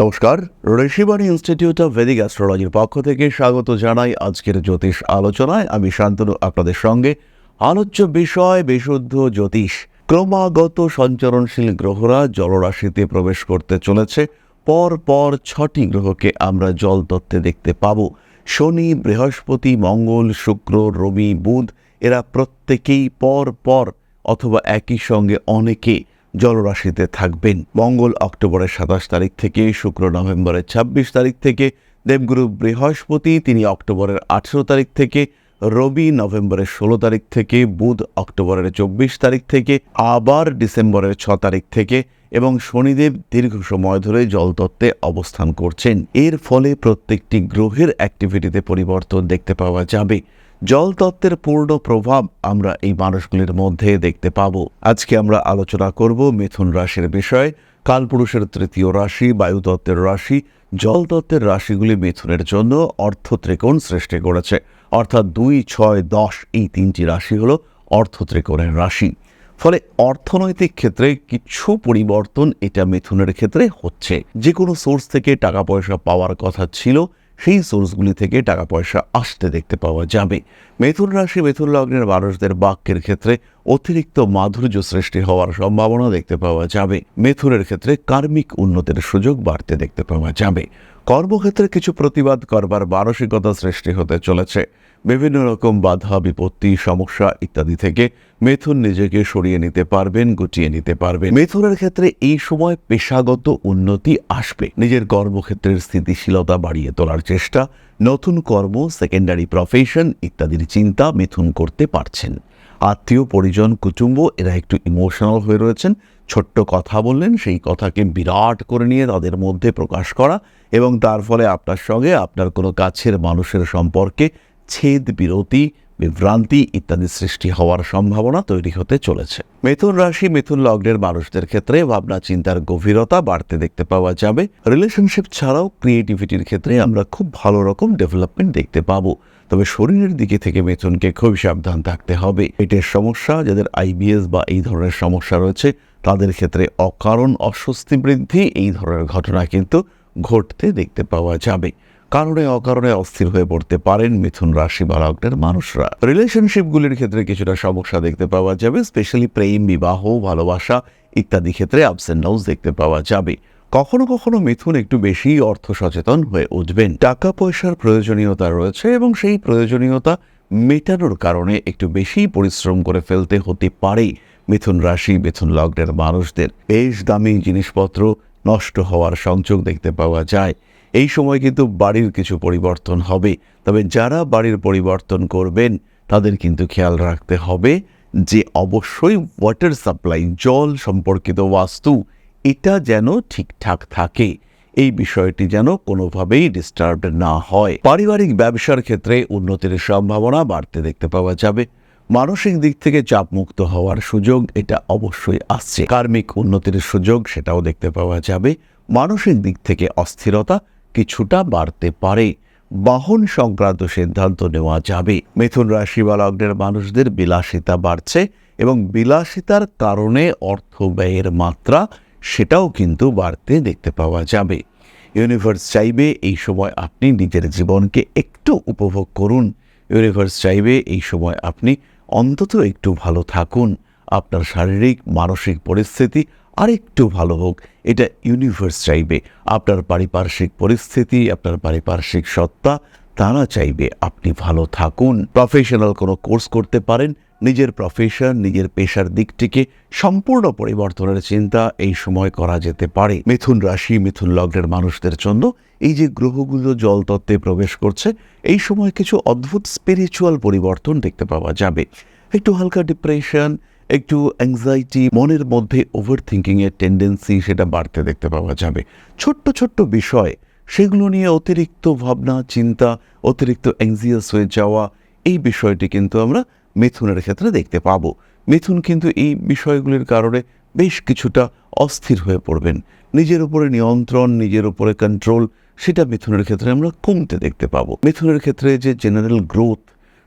নমস্কার, Rishibani institute of Vedic অ্যাস্ট্রোলজির পক্ষ থেকে স্বাগত জানাই আজকের জ্যোতিষ আলোচনায়। আমি শান্তনু, আপনাদের সঙ্গে আলোচ্য বিষয় বিশুদ্ধ জ্যোতিষ। ক্রমাগত সঞ্চরণশীল গ্রহরা জলরাশিতে প্রবেশ করতে চলেছে। পর পর ছটি গ্রহকে আমরা জল তত্ত্বে দেখতে পাব। শনি, বৃহস্পতি, মঙ্গল, শুক্র, রবি, বুধ, এরা প্রত্যেকেই পর পর অথবা একই সঙ্গে অনেকে জলরাশিতে থাকবেন। মঙ্গল অক্টোবরের সাতাশ তারিখ থেকে শুক্র নভেম্বরের ছাব্বিশ তারিখ থেকে দেবগুরু বৃহস্পতি, তিনি অক্টোবরের আঠেরো তারিখ থেকে, রবি নভেম্বরের ষোলো তারিখ থেকে, বুধ অক্টোবরের চব্বিশ তারিখ থেকে, আবার ডিসেম্বরের ছ তারিখ থেকে এবং শনিদেব দীর্ঘ সময় ধরে জলতত্ত্বে অবস্থান করছেন। এর ফলে প্রত্যেকটি গ্রহের অ্যাক্টিভিটিতে পরিবর্তন দেখতে পাওয়া যাবে। জলতত্ত্বের পূর্ণ প্রভাব আমরা এই মানুষগুলির মধ্যে দেখতে পাব। আজকে আমরা আলোচনা করব মিথুন রাশির বিষয়ে, কালপুরুষের তৃতীয় রাশি, বায়ুতত্ত্বের রাশি। জলতত্ত্বের রাশিগুলি মিথুনের জন্য অর্থ ত্রিকোণ সৃষ্টি করেছে। অর্থাৎ দুই, ছয়, দশ এই তিনটি রাশি হল অর্থ ত্রিকোণের রাশি। ফলে অর্থনৈতিক ক্ষেত্রে কিছু পরিবর্তন এটা মিথুনের ক্ষেত্রে হচ্ছে। যে কোনো সোর্স থেকে টাকা পয়সা পাওয়ার কথা ছিল সেই সোর্সগুলি থেকে টাকা পয়সা আসতে দেখতে পাওয়া যাবে। মিথুন রাশি মিথুন লগ্নের মানুষদের বাক্যের ক্ষেত্রে অতিরিক্ত মাধুর্য সৃষ্টি হওয়ার সম্ভাবনা দেখতে পাওয়া যাবে। মিথুনের ক্ষেত্রে কার্মিক উন্নতির সুযোগ বাড়তে দেখতে পাওয়া যাবে। কর্মক্ষেত্রে কিছু প্রতিবাদ করবার মানসিকতা সৃষ্টি হতে চলেছে। বিভিন্ন রকম বাধা, বিপত্তি, সমস্যা ইত্যাদি থেকে মিথুন নিজেকে সরিয়ে নিতে পারবেন, গুটিয়ে নিতে পারবেন। মিথুনের ক্ষেত্রে এই সময় পেশাগত উন্নতি আসবে। নিজের কর্মক্ষেত্রের স্থিতিশীলতা বাড়িয়ে তোলার চেষ্টা, নতুন কর্ম সেকেন্ডারি প্রফেশন ইত্যাদির চিন্তা মিথুন করতে পারছেন। আত্মীয়, পরিজন, কুটুম্ব, এরা একটু ইমোশনাল হয়ে রয়েছেন। ছোট্ট কথা বললেন, সেই কথাকে বিরাট করে নিয়ে তাদের মধ্যে প্রকাশ করা এবং তার ফলে আপনার সঙ্গে আপনার কোনো কাছের মানুষের সম্পর্কে ছেদ বিরতি বিভ্রান্তি ইত্যাদি সৃষ্টি হওয়ার সম্ভাবনা তৈরি হতে চলেছে। মিথুন রাশি মিথুন লগ্নের মানুষদের ক্ষেত্রে ভাবনা চিন্তার গভীরতা বাড়তে দেখতে পাওয়া যাবে। রিলেশনশিপ ছাড়াও ক্রিয়েটিভিটির ক্ষেত্রে আমরা খুব ভালো রকম ডেভেলপমেন্ট দেখতে পাবো। তবে শরীরের দিকে থেকে মিথুনকে খুবই সাবধান থাকতে হবে। পেটের সমস্যা, যাদের আইবিএস বা এই ধরনের সমস্যা রয়েছে, তাদের ক্ষেত্রে অকারণ অস্বস্তি বৃদ্ধি, এই ধরনের ঘটনা কিন্তু ঘটতে দেখতে পাওয়া যাবে। কারণে অকারণে অস্থির হয়ে পড়তে পারেন মিথুন রাশি বা লগ্নের মানুষরা। রিলেশনশিপগুলির ক্ষেত্রে কিছুটা সমস্যা দেখতে পাওয়া যাবে, স্পেশালি প্রেম, বিবাহ, ভালোবাসা ইত্যাদি ক্ষেত্রে আপস অ্যান্ড ডাউনস দেখতে পাওয়া যাবে। কখনো কখনো মিথুন একটু বেশি অর্থ সচেতন হয়ে উঠবেন। টাকা পয়সার প্রয়োজনীয়তা রয়েছে এবং সেই প্রয়োজনীয়তা মেটানোর কারণে একটু বেশি পরিশ্রম করে ফেলতে হতে পারে মিথুন রাশি, মিথুন লগ্নের মানুষদের। বেশ দামি জিনিসপত্র নষ্ট হওয়ার সংযোগ দেখতে পাওয়া যায়। এই সময় কিন্তু বাড়ির কিছু পরিবর্তন হবে। তবে যারা বাড়ির পরিবর্তন করবেন, তাদের কিন্তু খেয়াল রাখতে হবে যে অবশ্যই ওয়াটার সাপ্লাই জল সম্পর্কিত বাস্তু, এটা যেন ঠিকঠাক থাকে। এই বিষয়টি যেন কোনোভাবেই ডিস্টার্বড না হয়। পারিবারিক ব্যবসার ক্ষেত্রে উন্নতির সম্ভাবনা বাড়তে দেখতে পাওয়া যাবে। মানসিক দিক থেকে চাপমুক্ত হওয়ার সুযোগ এটা অবশ্যই আসছে। কার্মিক উন্নতির সুযোগ সেটাও দেখতে পাওয়া যাবে। মানসিক দিক থেকে অস্থিরতা কিছুটা বাড়তে পারে। বাহন সংক্রান্ত সিদ্ধান্ত নেওয়া যাবে। মিথুন রাশি বা লগ্নের মানুষদের বিলাসিতা বাড়ছে এবং বিলাসিতার কারণে অর্থ ব্যয়ের মাত্রা সেটাও কিন্তু বাড়তে দেখতে পাওয়া যাবে। ইউনিভার্স চাইবে এই সময় আপনি নিজের জীবনকে একটু উপভোগ করুন। ইউনিভার্স চাইবে এই সময় আপনি অন্তত একটু ভালো থাকুন। আপনার শারীরিক, মানসিক পরিস্থিতি আরেকটু ভালো হোক, এটা ইউনিভার্স চাইবে। আপনার পারিপার্শ্বিক পরিস্থিতি, আপনার পারিপার্শ্বিক সত্তা, তারা চাইবে আপনি ভালো থাকুন। প্রফেশনাল কোনো কোর্স করতে পারেন, নিজের প্রফেশন নিজের পেশার দিকটিকে সম্পূর্ণ পরিবর্তনের চিন্তা এই সময় করা যেতে পারে। মিথুন রাশি, মিথুন লগ্নের মানুষদের জন্য এই যে গ্রহগুলো জলতত্ত্বে প্রবেশ করছে, এই সময় কিছু অদ্ভুত স্পিরিচুয়াল পরিবর্তন দেখতে পাওয়া যাবে। একটু হালকা ডিপ্রেশন একটু অ্যাংজাইটি মনের মধ্যে ওভার থিঙ্কিংয়ের টেন্ডেন্সি সেটা বাড়তে দেখতে পাওয়া যাবে। ছোট্ট ছোট্ট বিষয়, সেগুলো নিয়ে অতিরিক্ত ভাবনা, চিন্তা, অতিরিক্ত অ্যাংজিয়াস হয়ে যাওয়া, এই বিষয়টি কিন্তু আমরা মিথুনের ক্ষেত্রে দেখতে পাবো। মিথুন কিন্তু এই বিষয়গুলির কারণে বেশ কিছুটা অস্থির হয়ে পড়বেন। নিজের উপরে নিয়ন্ত্রণ, নিজের উপরে কন্ট্রোল সেটা মিথুনের ক্ষেত্রে আমরা কমতে দেখতে পাবো। মিথুনের ক্ষেত্রে যে জেনারেল গ্রোথ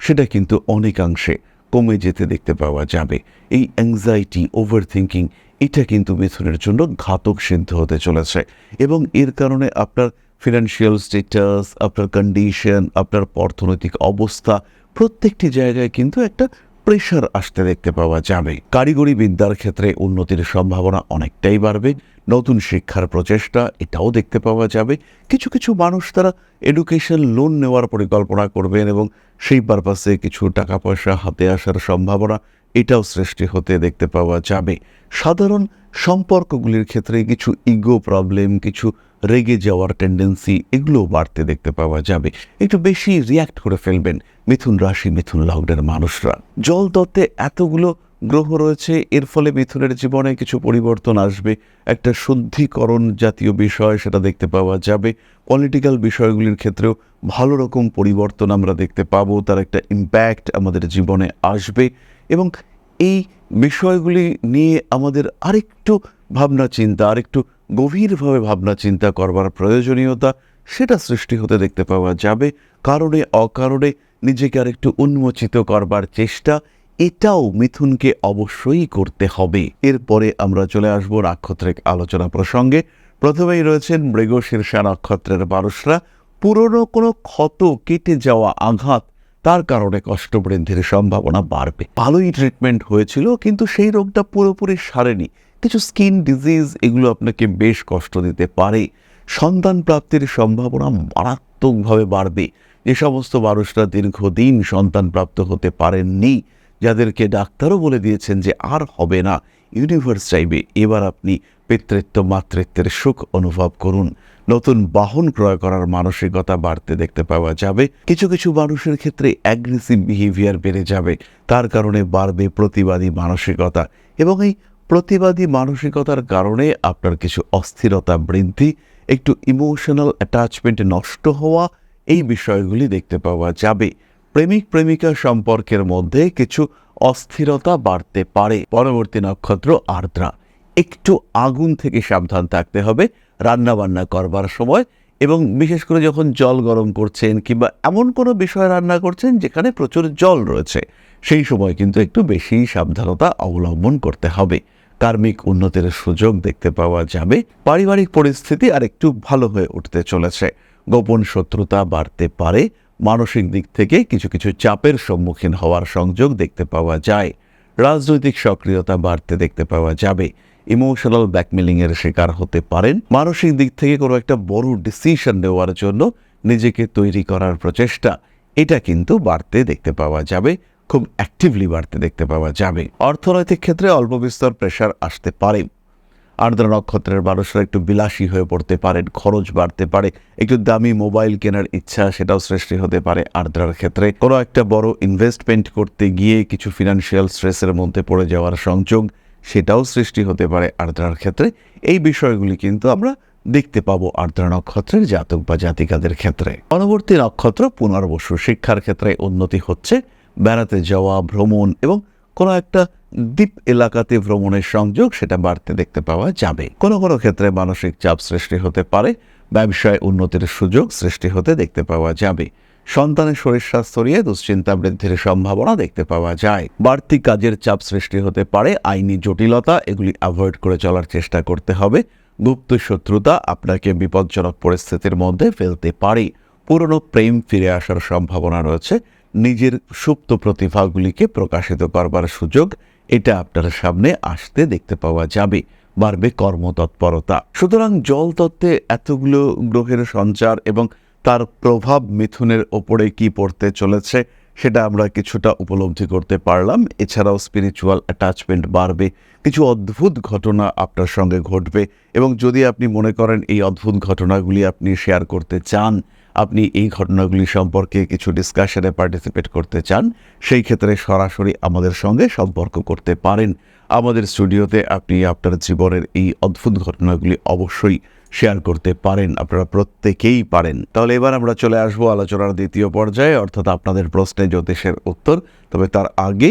সেটা কিন্তু অনেকাংশে কমে যেতে দেখতে পাওয়া যাবে। এই অ্যাংজাইটি ওভার থিঙ্কিং এটা কিন্তু মিথুনের জন্য ঘাতক সিদ্ধ হতে চলেছে এবং এর কারণে আপনার ফিনান্সিয়াল স্টেটাস আপনার কন্ডিশন আপনার অর্থনৈতিক অবস্থা প্রত্যেকটি জায়গায় কিন্তু একটা প্রেশার আসতে দেখতে পাওয়া যাবে। কারিগরি বিদ্যার ক্ষেত্রে উন্নতির সম্ভাবনা অনেকটাই বাড়বে। নতুন শিক্ষার প্রচেষ্টা, এটাও দেখতে পাওয়া যাবে। কিছু কিছু মানুষ তারা এডুকেশন লোন নেওয়ার পরিকল্পনা করবেন এবং সেই পারপাসে কিছু টাকা পয়সা হাতে আসার সম্ভাবনা, এটাও সৃষ্টি হতে দেখতে পাওয়া যাবে। সাধারণ সম্পর্কগুলির ক্ষেত্রে কিছু ইগো প্রবলেম কিছু রেগে যাওয়ার টেন্ডেন্সি এগুলো বাড়তে দেখতে পাওয়া যাবে। একটু বেশি রিয়াক্ট করে ফেলবেন মিথুন রাশি, মিথুন লগ্নের মানুষরা। জল তত্ত্বে এতগুলো গ্রহ রয়েছে, এর ফলে মিথুনের জীবনে কিছু পরিবর্তন আসবে। একটা শুদ্ধিকরণ জাতীয় বিষয় সেটা দেখতে পাওয়া যাবে। পলিটিক্যাল বিষয়গুলির ক্ষেত্রেও ভালো রকম পরিবর্তন আমরা দেখতে পাবো, তার একটা ইম্প্যাক্ট আমাদের জীবনে আসবে। এবং এই বিষয়গুলি নিয়ে আমাদের আরেকটু ভাবনা চিন্তা আরেকটু গভীরভাবে ভাবনা চিন্তা করবার প্রয়োজনীয়তা, সেটা সৃষ্টি হতে দেখতে পাওয়া যাবে। কারণে, অকারণে নিজেকে আরেকটু উন্মোচিত করবার চেষ্টা, এটাও মিথুনকে অবশ্যই করতে হবে। এরপরে আমরা চলে আসব নাক্ষত্রিক আলোচনা প্রসঙ্গে। প্রথমেই রয়েছেন মৃগশীর্ষা নক্ষত্রের মানুষরা। পুরনো কোনো ক্ষত, কেটে যাওয়া আঘাত, তার কারণে কষ্ট বৃদ্ধির সম্ভাবনা বাড়বে। ভালোই ট্রিটমেন্ট হয়েছিল, কিন্তু সেই রোগটা পুরোপুরি সারেনি। কিছু স্কিন ডিজিজ এগুলো আপনাকে বেশ কষ্ট দিতে পারে। সন্তান প্রাপ্তির সম্ভাবনা মারাত্মকভাবে বাড়বে। যে সমস্ত মানুষরা দীর্ঘদিন সন্তান প্রাপ্ত হতে পারেননি। যাদেরকে ডাক্তারও বলে দিয়েছেন যে আর হবে না। ইউনিভার্স চাইবে এবার আপনি পিতৃত্ব, মাতৃত্বের সুখ অনুভব করুন। নতুন বাহন ক্রয় করার মানসিকতা বাড়তে দেখতে পাওয়া যাবে। কিছু কিছু মানুষের ক্ষেত্রে অ্যাগ্রেসিভ বিহেভিয়ার বেড়ে যাবে। তার কারণে বাড়বে প্রতিবাদী মানসিকতা এবং এই প্রতিবাদী মানসিকতার কারণে আপনার কিছু অস্থিরতা, বৃদ্ধি, একটু ইমোশনাল অ্যাটাচমেন্ট নষ্ট হওয়া, এই বিষয়গুলি দেখতে পাওয়া যাবে। প্রেমিক, প্রেমিকা সম্পর্কের মধ্যে কিছু অস্থিরতা বাড়তে পারে। পরবর্তী নক্ষত্র আর্দ্রা। একটু আগুন থেকে সাবধান থাকতে হবে, রান্নাবান্না করবার সময় এবং বিশেষ করে যখন জল গরম করছেন কিংবা এমন কোনো বিষয় রান্না করছেন যেখানে প্রচুর জল রয়েছে, সেই সময় কিন্তু একটু বেশি সাবধানতা অবলম্বন করতে হবে। কার্মিক উন্নতির সুযোগ দেখতে পাওয়া যাবে। পারিবারিক পরিস্থিতি আর একটু ভালো হয়ে উঠতে চলেছে। গোপন শত্রুতা বাড়তে পারে। মানসিক দিক থেকে কিছু কিছু চাপের সম্মুখীন হওয়ার সংযোগ দেখতে পাওয়া যায়। রাজনৈতিক সক্রিয়তা বাড়তে দেখতে পাওয়া যাবে। ইমোশনাল ব্ল্যাকমেলিংয়ের শিকার হতে পারেন। মানসিক দিক থেকে কোনো একটা বড় ডিসিশন নেওয়ার জন্য নিজেকে তৈরি করার প্রচেষ্টা। এটা কিন্তু বাড়তে দেখতে পাওয়া যাবে। খুব অ্যাক্টিভলি বাড়তে দেখতে পাওয়া যাবে। অর্থনৈতিক ক্ষেত্রে অল্প বিস্তর প্রেশার আসতে পারে। আর্দ্র নক্ষত্রের মানুষরা একটু বিলাসী হয়ে পড়তে পারেন, খরচ বাড়তে পারে, একটু দামি মোবাইল কেনার ইচ্ছা সেটাও সৃষ্টি হতে পারে আর্দ্রার ক্ষেত্রে। কোনো একটা বড় ইনভেস্টমেন্ট করতে গিয়ে কিছু ফিনান্সিয়াল স্ট্রেসের মধ্যে পড়ে যাওয়ার সংযোগ সেটাও সৃষ্টি হতে পারে আর্দ্রার ক্ষেত্রে। এই বিষয়গুলি কিন্তু আমরা দেখতে পাবো আর্দ্রা নক্ষত্রের জাতক বা জাতিকাদের ক্ষেত্রে। পরবর্তী নক্ষত্র পুনর্বসু শিক্ষার ক্ষেত্রে উন্নতি হচ্ছে। বেড়াতে যাওয়া, ভ্রমণ এবং কোনো একটা দ্বীপ এলাকাতে ভ্রমণের সংযোগ সেটা বাড়তে দেখতে পাওয়া যাবে। কোনো কোনো ক্ষেত্রে মানসিক চাপ সৃষ্টি হতে পারে, ব্যবসায় উন্নতির সুযোগ সৃষ্টি হতে দেখতে পাওয়া যাবে। সন্তানের শরীর স্বাস্থ্য নিয়ে দুশ্চিন্তা বৃদ্ধির সম্ভাবনা দেখতে পাওয়া যায়। বাড়তি কাজের চাপ সৃষ্টি হতে পারে, আইনি জটিলতা, এগুলি অ্যাভয়েড করে চলার চেষ্টা করতে হবে। গুপ্ত শত্রুতা আপনাকে বিপজ্জনক পরিস্থিতির মধ্যে ফেলতে পারে। পুরনো প্রেম ফিরে আসার সম্ভাবনা রয়েছে। নিজের সুপ্ত প্রতিভাগুলিকে প্রকাশিত করবার সুযোগ এটা আপনার সামনে আসতে দেখতে পাওয়া যাবে, বাড়বে কর্মতৎপরতা। সুতরাং জল তত্ত্বে এতগুলো গ্রহের সঞ্চার এবং তার প্রভাব মিথুনের ওপরে কি পড়তে চলেছে সেটা আমরা কিছুটা উপলব্ধি করতে পারলাম। এছাড়াও স্পিরিচুয়াল অ্যাটাচমেন্ট বাড়বে, কিছু অদ্ভুত ঘটনা আপনার সঙ্গে ঘটবে এবং যদি আপনি মনে করেন এই অদ্ভুত ঘটনাগুলি আপনি শেয়ার করতে চান আপনি এই ঘটনাগুলি সম্পর্কে কিছু ডিসকাশনে পার্টিসিপেট করতে চান, সেই ক্ষেত্রে সরাসরি আমাদের সঙ্গে সম্পর্ক করতে পারেন। আমাদের স্টুডিওতে আপনি আপনার জীবনের এই অদ্ভুত ঘটনাগুলি অবশ্যই শেয়ার করতে পারেন, আপনারা প্রত্যেকেই পারেন। তাহলে এবার আমরা চলে আসব আলোচনার দ্বিতীয় পর্যায়ে, অর্থাৎ আপনাদের প্রশ্নে জ্যোতিষের উত্তর, তবে তার আগে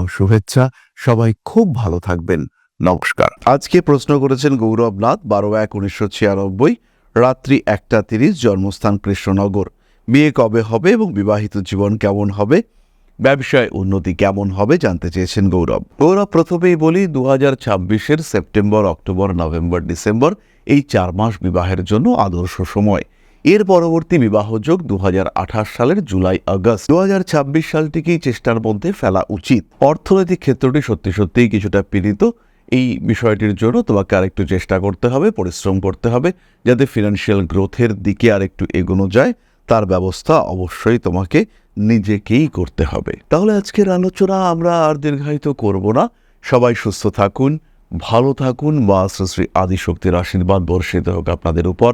শুভেচ্ছা। সবাই খুব ভালো থাকবেন। নমস্কার। আজকে প্রশ্ন করেছেন গৌরব নাথ বারো এক উনিশশো ছিয়ানব্বই, রাত্রি একটা তিরিশ, জন্মস্থান কৃষ্ণনগর। বিয়ে কবে হবে এবং বিবাহিত জীবন কেমন হবে? ব্যবসায় উন্নতি কেমন হবে জানতে চেয়েছেন গৌরব। গৌরব, প্রথমেই বলি দু হাজার সেপ্টেম্বর, অক্টোবর, নভেম্বর, ডিসেম্বর এই চার মাস বিবাহের জন্য আদর্শ সময়। এর পরবর্তী বিবাহযোগ দু হাজার আঠাশ সালের জুলাই আগস্ট। দু সালটিকেই চেষ্টার মধ্যে ফেলা উচিত। অর্থনৈতিক ক্ষেত্রটি সত্যি সত্যিই কিছুটা পীড়িত। এই বিষয়টির জন্য তোমাকে আরেকটু চেষ্টা করতে হবে, পরিশ্রম করতে হবে, যাতে ফিনান্সিয়াল গ্রোথের দিকে আরেকটু এগোনো যায়। তার ব্যবস্থা অবশ্যই তোমাকে নিজেকেই করতে হবে। তাহলে আজকের আলোচনা আমরা আর দীর্ঘায়িত করব না। সবাই সুস্থ থাকুন, ভালো থাকুন, মা শ্রী শ্রী আদিশক্তির আশীর্বাদ বর্ষিত হোক আপনাদের উপর।